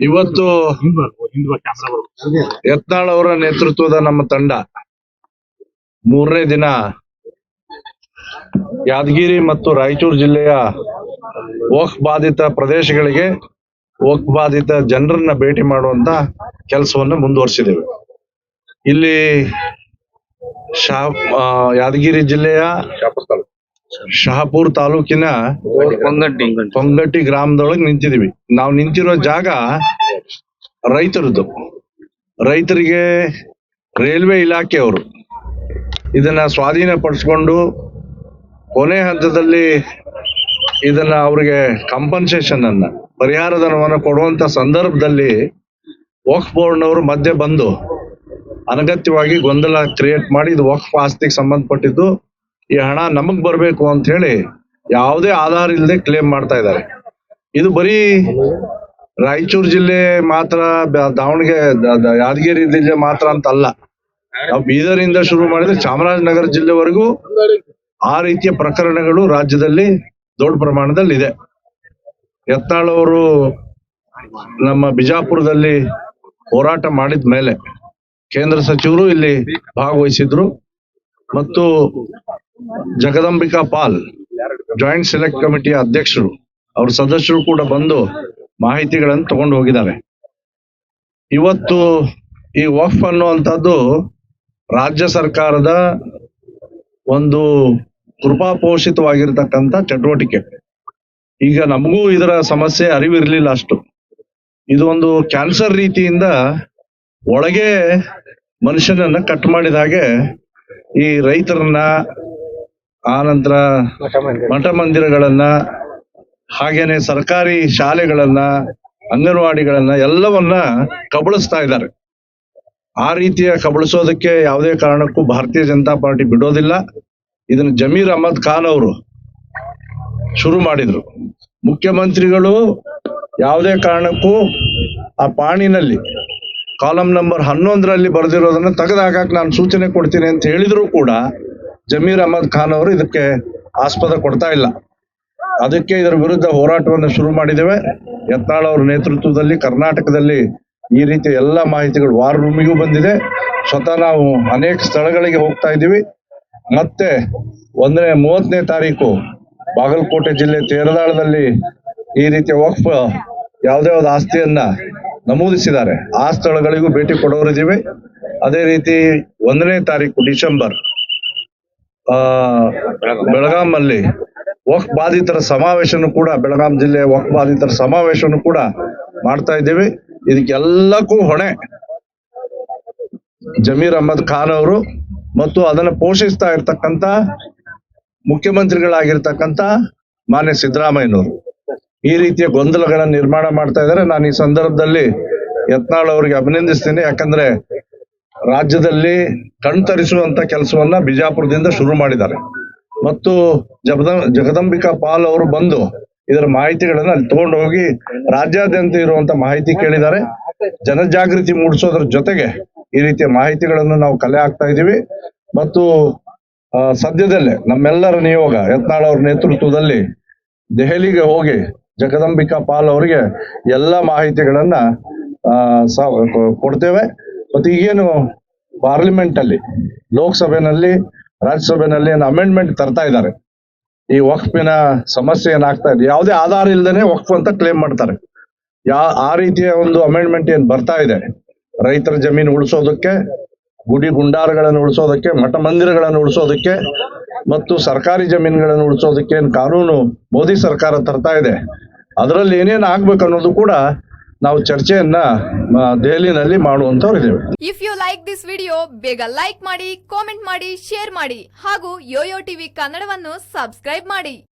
ಇವತ್ತು ಯತ್ನಾಳ್ ಅವರ ನೇತೃತ್ವದ ನಮ್ಮ ತಂಡ ಮೂರನೇ ದಿನ ಯಾದಗಿರಿ ಮತ್ತು ರಾಯಚೂರು ಜಿಲ್ಲೆಯ ಓಕ್ ಬಾಧಿತ ಪ್ರದೇಶಗಳಿಗೆ ಓಕ್ ಬಾಧಿತ ಜನರನ್ನ ಭೇಟಿ ಮಾಡುವಂತ ಕೆಲಸವನ್ನು ಮುಂದುವರಿಸಿದ್ದೇವೆ. ಇಲ್ಲಿ ಶಾ ಯಾದಗಿರಿ ಜಿಲ್ಲೆಯ ಶಹಾಪುರ್ ತಾಲೂಕಿನ ಪೊಂಗಟ್ಟಿ. ಗ್ರಾಮದೊಳಗೆ ನಿಂತಿದೀವಿ. ನಾವು ನಿಂತಿರೋ ಜಾಗ ರೈತರದ್ದು. ರೈತರಿಗೆ ರೈಲ್ವೆ ಇಲಾಖೆಯವರು ಇದನ್ನ ಸ್ವಾಧೀನ ಪಡಿಸ್ಕೊಂಡು ಕೊನೆ ಹಂತದಲ್ಲಿ ಇದನ್ನ ಅವ್ರಿಗೆ ಕಾಂಪನ್ಸೇಷನ್ ಅನ್ನ ಪರಿಹಾರ ಧನವನ್ನು ಕೊಡುವಂತ ಸಂದರ್ಭದಲ್ಲಿ ವಕ್ಫ್ ಬೋರ್ಡ್ನವರು ಮಧ್ಯೆ ಬಂದು ಅನಗತ್ಯವಾಗಿ ಗೊಂದಲ ಕ್ರಿಯೇಟ್ ಮಾಡಿ ಇದು ವಕ್ಫ್ ಆಸ್ತಿಗೆ ಸಂಬಂಧಪಟ್ಟಿದ್ದು ಈ ಹಣ ನಮಗ್ ಬರ್ಬೇಕು ಅಂತ ಹೇಳಿ ಯಾವುದೇ ಆಧಾರ ಇಲ್ಲದೆ ಕ್ಲೇಮ್ ಮಾಡ್ತಾ ಇದ್ದಾರೆ. ಇದು ಬರೀ ರಾಯಚೂರು ಜಿಲ್ಲೆ ಮಾತ್ರ ದಾವಣಗೆರೆ ಯಾದಗಿರಿ ಜಿಲ್ಲೆ ಮಾತ್ರ ಅಂತ ಅಲ್ಲ ನಾವು ಬೀದರಿಂದ ಶುರು ಮಾಡಿದ್ರೆ ಚಾಮರಾಜನಗರ ಜಿಲ್ಲೆವರೆಗೂ ಆ ರೀತಿಯ ಪ್ರಕರಣಗಳು ರಾಜ್ಯದಲ್ಲಿ ದೊಡ್ಡ ಪ್ರಮಾಣದಲ್ಲಿ ಇದೆ ಎತ್ತಾಳವರು ನಮ್ಮ ಬಿಜಾಪುರದಲ್ಲಿ ಹೋರಾಟ ಮಾಡಿದ ಮೇಲೆ ಕೇಂದ್ರ ಸಚಿವರು ಇಲ್ಲಿ ಭಾಗವಹಿಸಿದ್ರು. ಮತ್ತು ಜಗದಂಬಿಕಾ ಪಾಲ್ ಜಾಯಿಂಟ್ ಸೆಲೆಕ್ಟ್ ಕಮಿಟಿಯ ಅಧ್ಯಕ್ಷರು, ಅವ್ರ ಸದಸ್ಯರು ಕೂಡ ಬಂದು ಮಾಹಿತಿಗಳನ್ನು ತಗೊಂಡು ಹೋಗಿದ್ದಾರೆ. ಇವತ್ತು ಈ ವಫ್ ಅನ್ನುವಂಥದ್ದು ರಾಜ್ಯ ಸರ್ಕಾರದ ಒಂದು ಕೃಪಾಪೋಷಿತವಾಗಿರ್ತಕ್ಕಂಥ ಚಟುವಟಿಕೆ. ಈಗ ನಮಗೂ ಇದರ ಸಮಸ್ಯೆ ಅರಿವಿರಲಿಲ್ಲ ಅಷ್ಟು. ಇದು ಒಂದು ಕ್ಯಾನ್ಸರ್ ರೀತಿಯಿಂದ ಒಳಗೆ ಮನುಷ್ಯನನ್ನ ಕಟ್ ಮಾಡಿದ ಹಾಗೆ ಈ ರೈತರನ್ನ ಆನಂತರ ಮಠ ಮಂದಿರಗಳನ್ನ ಹಾಗೇನೆ ಸರ್ಕಾರಿ ಶಾಲೆಗಳನ್ನ ಅಂಗನವಾಡಿಗಳನ್ನ ಎಲ್ಲವನ್ನ ಕಬಳಿಸ್ತಾ ಇದ್ದಾರೆ. ಆ ರೀತಿಯ ಕಬಳಿಸೋದಕ್ಕೆ ಯಾವುದೇ ಕಾರಣಕ್ಕೂ ಭಾರತೀಯ ಜನತಾ ಪಾರ್ಟಿ ಬಿಡೋದಿಲ್ಲ. ಇದನ್ನು ಜಮೀರ್ ಅಹಮದ್ ಖಾನ್ ಅವರು ಶುರು ಮಾಡಿದ್ರು. ಮುಖ್ಯಮಂತ್ರಿಗಳು ಯಾವುದೇ ಕಾರಣಕ್ಕೂ ಆ ಪಾಣಿನಲ್ಲಿ ಕಾಲಂ ನಂಬರ್ ಹನ್ನೊಂದರಲ್ಲಿ ಬರೆದಿರೋದನ್ನ ತೆಗೆದು ಹಾಕಕ್ ನಾನು ಸೂಚನೆ ಕೊಡ್ತೀನಿ ಅಂತ ಹೇಳಿದ್ರು ಕೂಡ ಜಮೀರ್ ಅಹಮದ್ ಖಾನ್ ಅವರು ಇದಕ್ಕೆ ಆಸ್ಪದ ಕೊಡ್ತಾ ಇಲ್ಲ. ಅದಕ್ಕೆ ಇದರ ವಿರುದ್ಧ ಹೋರಾಟವನ್ನು ಶುರು ಮಾಡಿದ್ದೇವೆ. ಯತ್ನಾಳ್ ಅವರ ನೇತೃತ್ವದಲ್ಲಿ ಕರ್ನಾಟಕದಲ್ಲಿ ಈ ರೀತಿಯ ಎಲ್ಲ ಮಾಹಿತಿಗಳು ವಾರ್ ರೂಮಿಗೂ ಬಂದಿದೆ. ಸ್ವತಃ ನಾವು ಅನೇಕ ಸ್ಥಳಗಳಿಗೆ ಹೋಗ್ತಾ ಇದ್ದೀವಿ. ಮತ್ತೆ ಒಂದನೇ ಮೂವತ್ತನೇ ತಾರೀಕು ಬಾಗಲಕೋಟೆ ಜಿಲ್ಲೆ ತೇರದಾಳದಲ್ಲಿ ಈ ರೀತಿಯ ವಕ್ಫ್ ಯಾವುದೇ ಒಂದು ಆಸ್ತಿಯನ್ನ ನಮೂದಿಸಿದ್ದಾರೆ. ಆ ಸ್ಥಳಗಳಿಗೂ ಭೇಟಿ ಕೊಡೋರಿದ್ದೀವಿ. ಅದೇ ರೀತಿ ಒಂದನೇ ತಾರೀಕು ಡಿಸೆಂಬರ್ ಆ ವಕ್ ವಕ್ಫ್ ಬಾಧಿತರ ಸಮಾವೇಶನು ಕೂಡ ಬೆಳಗಾಂ ಜಿಲ್ಲೆ ವಕ್ ಬಾಧಿತರ ಸಮಾವೇಶನು ಕೂಡ ಮಾಡ್ತಾ ಇದ್ದೀವಿ. ಇದಕ್ಕೆಲ್ಲಕ್ಕೂ ಹೊಣೆ ಜಮೀರ್ ಅಹಮದ್ ಖಾನ್ ಅವರು ಮತ್ತು ಅದನ್ನು ಪೋಷಿಸ್ತಾ ಇರ್ತಕ್ಕಂತ ಮುಖ್ಯಮಂತ್ರಿಗಳಾಗಿರ್ತಕ್ಕಂತ ಮಾನ್ಯ ಸಿದ್ದರಾಮಯ್ಯನವರು. ಈ ರೀತಿಯ ಗೊಂದಲಗಳನ್ನ ನಿರ್ಮಾಣ ಮಾಡ್ತಾ ಇದ್ದಾರೆ. ನಾನು ಈ ಸಂದರ್ಭದಲ್ಲಿ ಯತ್ನಾಳ್ ಅವರಿಗೆ ಅಭಿನಂದಿಸ್ತೀನಿ. ಯಾಕಂದ್ರೆ ರಾಜ್ಯದಲ್ಲಿ ಕಣ್ತರಿಸುವಂತ ಕೆಲಸವನ್ನ ಬಿಜಾಪುರದಿಂದ ಶುರು ಮಾಡಿದ್ದಾರೆ. ಮತ್ತು ಜಗದ, ಜಗದಂಬಿಕಾ ಪಾಲ್ ಅವರು ಬಂದು ಇದರ ಮಾಹಿತಿಗಳನ್ನ ಅಲ್ಲಿ ತಗೊಂಡು ಹೋಗಿ ರಾಜ್ಯಾದ್ಯಂತ ಇರುವಂತ ಮಾಹಿತಿ ಕೇಳಿದ್ದಾರೆ. ಜನಜಾಗೃತಿ ಮೂಡಿಸೋದ್ರ ಜೊತೆಗೆ ಈ ರೀತಿಯ ಮಾಹಿತಿಗಳನ್ನು ನಾವು ಕಲೆ ಹಾಕ್ತಾ ಇದೀವಿ ಮತ್ತು ಸದ್ಯದಲ್ಲೇ ನಮ್ಮೆಲ್ಲರ ನಿಯೋಗ ಯತ್ನಾಳ್ ಅವ್ರ ನೇತೃತ್ವದಲ್ಲಿ ದೆಹಲಿಗೆ ಹೋಗಿ ಜಗದಂಬಿಕಾ ಪಾಲ್ ಅವರಿಗೆ ಎಲ್ಲ ಮಾಹಿತಿಗಳನ್ನ ಕೊಡ್ತೇವೆ. ಮತ್ತು ಈಗೇನು ಪಾರ್ಲಿಮೆಂಟ್ ಅಲ್ಲಿ ಲೋಕಸಭೆನಲ್ಲಿ, ರಾಜ್ಯಸಭೆನಲ್ಲಿ ಏನು ಅಮೆಂಡ್ಮೆಂಟ್ ತರ್ತಾ ಇದ್ದಾರೆ. ಈ ವಕ್ಫಿನ ಸಮಸ್ಯೆ ಏನಾಗ್ತಾ ಇದೆ? ಯಾವುದೇ ಆಧಾರ ಇಲ್ಲದೇನೆ ವಕ್ಫ್ ಅಂತ ಕ್ಲೇಮ್ ಮಾಡ್ತಾರೆ. ಯಾ, ಆ ರೀತಿಯ ಒಂದು ಅಮೆಂಡ್ಮೆಂಟ್ ಏನ್ ಬರ್ತಾ ಇದೆ? ರೈತರ ಜಮೀನು ಉಳಿಸೋದಕ್ಕೆ, ಗುಡಿ ಗುಂಡಾರಗಳನ್ನು ಉಳಿಸೋದಕ್ಕೆ, ಮಠ ಮಂದಿರಗಳನ್ನು ಉಳಿಸೋದಕ್ಕೆ ಮತ್ತು ಸರ್ಕಾರಿ ಜಮೀನುಗಳನ್ನು ಉಳಿಸೋದಕ್ಕೆ ಏನು ಕಾನೂನು ಮೋದಿ ಸರ್ಕಾರ ತರ್ತಾ ಇದೆ. ಅದರಲ್ಲಿ ಏನೇನು ಆಗ್ಬೇಕು ಅನ್ನೋದು ಕೂಡ ನಾವು ಚರ್ಚೆಯನ್ನ ದೆಹಲಿನಲ್ಲಿ ಮಾಡುವಂತವ್ರು ಇದ್ದೇವೆ. If you like this video ಬೇಗ ಲೈಕ್ ಮಾಡಿ ಕಾಮೆಂಟ್ ಮಾಡಿ ಶೇರ್ ಮಾಡಿ ಹಾಗೂ ಯೋಯೋ ಟಿವಿ ಕನ್ನಡವನ್ನು ಸಬ್ಸ್ಕ್ರೈಬ್ ಮಾಡಿ.